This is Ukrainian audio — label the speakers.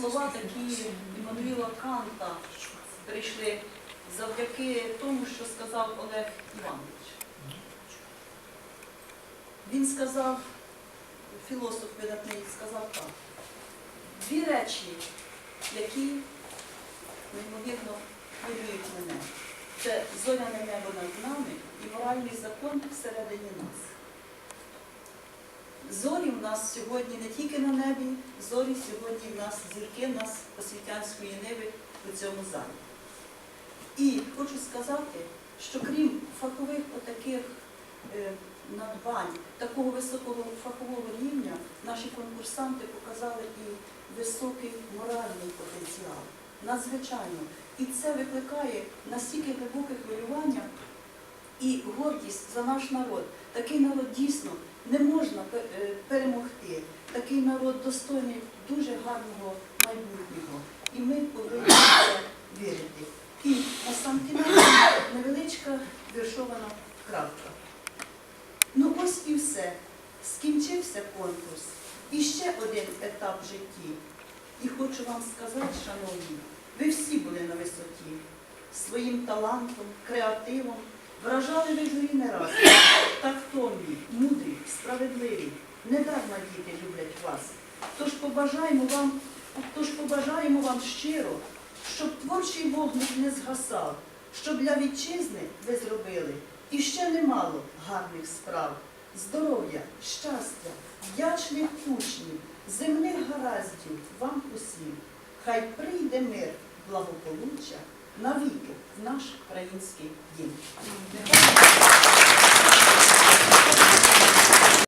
Speaker 1: слова такі Іммануїла Канта прийшли завдяки тому, що сказав Олег Іванович. Він сказав, філософ видатний, сказав так. Дві речі, які неймовірно хвилюють мене. Це зоряне небо над нами і моральний закон всередині нас. Зорі в нас сьогодні не тільки на небі, зорі сьогодні в нас зірки в нас освітянської ниви у цьому залі. І хочу сказати, що крім фахових отаких е, надбань, такого високого фахового рівня, наші конкурсанти показали і високий моральний потенціал. Надзвичайно. І це викликає настільки глибоке хвилювання і гордість за наш народ. Такий народ дійсно не можна е, перемогти. Такий народ достойний дуже гарного майбутнього. І ми повинні це вірити. І на сам невеличка віршована крапка. Ну ось і все. Скінчився конкурс. І ще один етап в житті. І хочу вам сказати, шановні, ви всі були на висоті. Своїм талантом, креативом вражали ви не раз. Тактовні, мудрі, справедливі. Недарма діти люблять вас. Тож побажаємо вам, тож побажаємо вам щиро, щоб творчий вогник не згасав, щоб для вітчизни ви зробили і ще немало гарних справ. Здоров'я, щастя, вдячних учнів, земних гараздів вам усім. Хай прийде мир, благополуччя навіки наш український дім.